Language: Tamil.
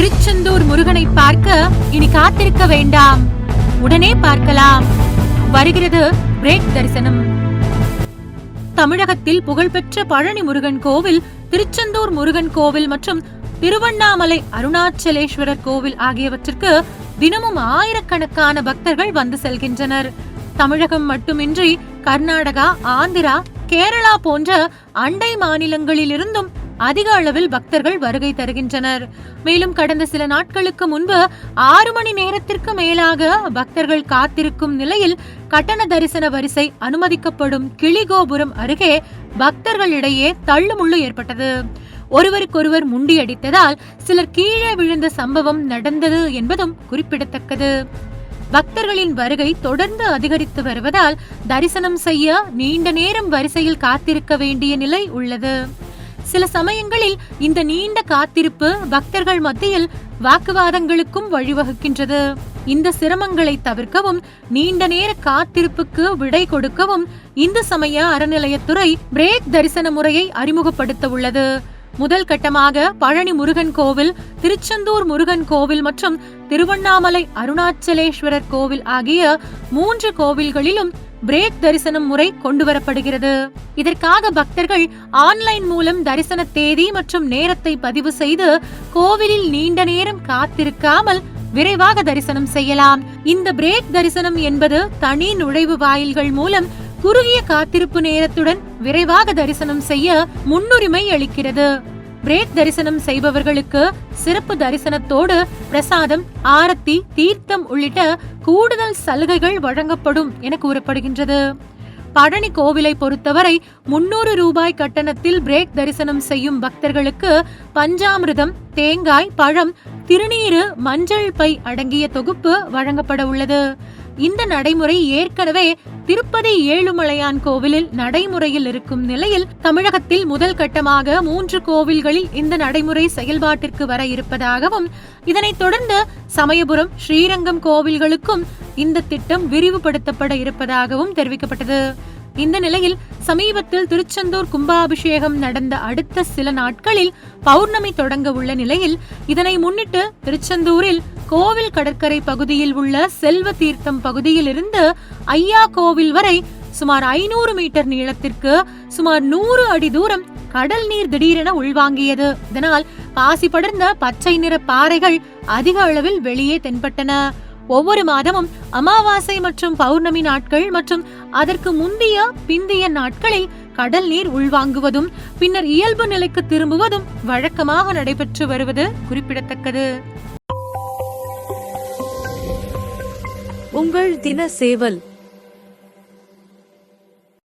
திருச்செந்தூர் முருகனை பார்க்க இனி காத்திருக்க வேண்டாம். உடனே பார்க்கலாம். வருகிறது பிரேக் தரிசனம். தமிழகத்தில் புகழ்பெற்ற பழனி முருகன் கோவில் திருச்செந்தூர் முருகன் கோவில் மற்றும் திருவண்ணாமலை அருணாச்சலேஸ்வரர் கோவில் ஆகியவற்றிற்கு தினமும் ஆயிரக்கணக்கான பக்தர்கள் வந்து செல்கின்றனர். தமிழகம் மட்டுமின்றி கர்நாடகா ஆந்திரா கேரளா போன்ற அண்டை மாநிலங்களிலிருந்தும் அதிக அளவில் பக்தர்கள் வருகை தருகின்றனர். மேலும் கடந்த சில நாட்களுக்கு முன்பு ஆறு மணி நேரத்திற்கு மேலாக பக்தர்கள் காத்திருக்கும் நிலையில் கட்டண தரிசன வரிசை அனுமதிக்கப்படும் கிளிகோபுரம் அருகே பக்தர்களிடையே தள்ளுமுள்ளு ஏற்பட்டது. ஒருவருக்கொருவர் முண்டியடித்ததால் சிலர் கீழே விழுந்த சம்பவம் நடந்தது என்பதும் குறிப்பிடத்தக்கது. பக்தர்களின் வருகை தொடர்ந்து அதிகரித்து வருவதால் தரிசனம் செய்ய நீண்ட நேரம் வரிசையில் காத்திருக்க வேண்டிய நிலை உள்ளது. சில சமயங்களில் இந்த நீண்ட காத்திருப்பு பக்தர்கள் மத்தியில் வாக்குவாதங்களுக்கும் வழிவகுக்கின்றது. இந்த சிரமங்களை தவிர்க்கவும் நீண்ட நேர காத்திருப்புக்கு விடை கொடுக்கவும் இந்து சமய அறநிலையத்துறை பிரேக் தரிசன முறையை அறிமுகப்படுத்த உள்ளது. முதல் கட்டமாக பழனி முருகன் கோவில் திருச்செந்தூர் முருகன் கோவில் மற்றும் திருவண்ணாமலை அருணாச்சலேஸ்வரர் கோவில் ஆகிய மூன்று கோவில்களிலும் பிரேக் தரிசனம் முறை கொண்டு வரப்படுகிறது இதற்காக பக்தர்கள் ஆன்லைன் மூலம் தரிசன தேதி மற்றும் நேரத்தை பதிவு செய்து கோவிலில் நீண்ட நேரம் காத்திருக்காமல் விரைவாக தரிசனம் செய்யலாம். இந்த பிரேக் தரிசனம் என்பது தனி நுழைவு வாயில்கள் மூலம் குறுகிய காத்திருப்பு நேரத்துடன் விரைவாக தரிசனம் செய்ய முன்னுரிமை அளிக்கிறது. பிரேக் தரிசனம் செய்பவர்களுக்கு சிறப்பு தரிசனத்தோடு பிரசாதம் ஆரத்தி தீர்த்தம் உள்ளிட்ட கூடுதல் சலுகைகள் வழங்கப்படும் என கூறப்படுகின்றது. பழனி கோவிலை பொறுத்தவரை முன்னூறு ரூபாய் கட்டணத்தில் பிரேக் தரிசனம் செய்யும் பக்தர்களுக்கு பஞ்சாமிர்தம் தேங்காய் பழம் திருநீரு மஞ்சள் பை அடங்கிய தொகுப்பு வழங்கப்பட உள்ளது. இந்த நடைமுறை ஏற்கனவே திருப்பதி ஏழுமலையான் கோவிலில் நடைமுறையில் இருக்கும் நிலையில் தமிழகத்தில் முதல் கட்டமாக மூன்று கோவில்களில் இந்த நடைமுறை செயல்பாட்டிற்கு வர இருப்பதாகவும் இதனைத் தொடர்ந்து சமயபுரம் ஸ்ரீரங்கம் கோவில்களுக்கும் இந்த திட்டம் விரிவுபடுத்தப்பட இருப்பதாகவும் தெரிவிக்கப்பட்டது. இந்த நிலையில் சமீபத்தில் திருச்செந்தூர் கும்பாபிஷேகம் நடந்த அடுத்த சில நாட்களில் பௌர்ணமி தொடங்க உள்ள நிலையில் இதனை முன்னிட்டு திருச்செந்தூரில் கோவில் கடற்கரை பகுதியில் உள்ள செல்வ தீர்த்தம் பகுதியில் இருந்து ஐயா கோவில் வரை சுமார் ஐநூறு மீட்டர் நீளத்திற்கு சுமார் நூறு அடி தூரம் கடல் நீர் திடீரென உள்வாங்கியது. இதனால் பாசி படர்ந்த பச்சை நிற பாறைகள் அதிக அளவில் வெளியே தென்பட்டன. ஒவ்வொரு மாதமும் அமாவாசை மற்றும் பௌர்ணமி நாட்கள் மற்றும் அதற்கு முந்தைய பிந்திய நாட்களில் கடல் நீர் உள்வாங்குவதும் பின்னர் இயல்பு நிலைக்கு திரும்புவதும் வழக்கமாக நடைபெற்று வருவது குறிப்பிடத்தக்கது. உங்கள் தின சேவல்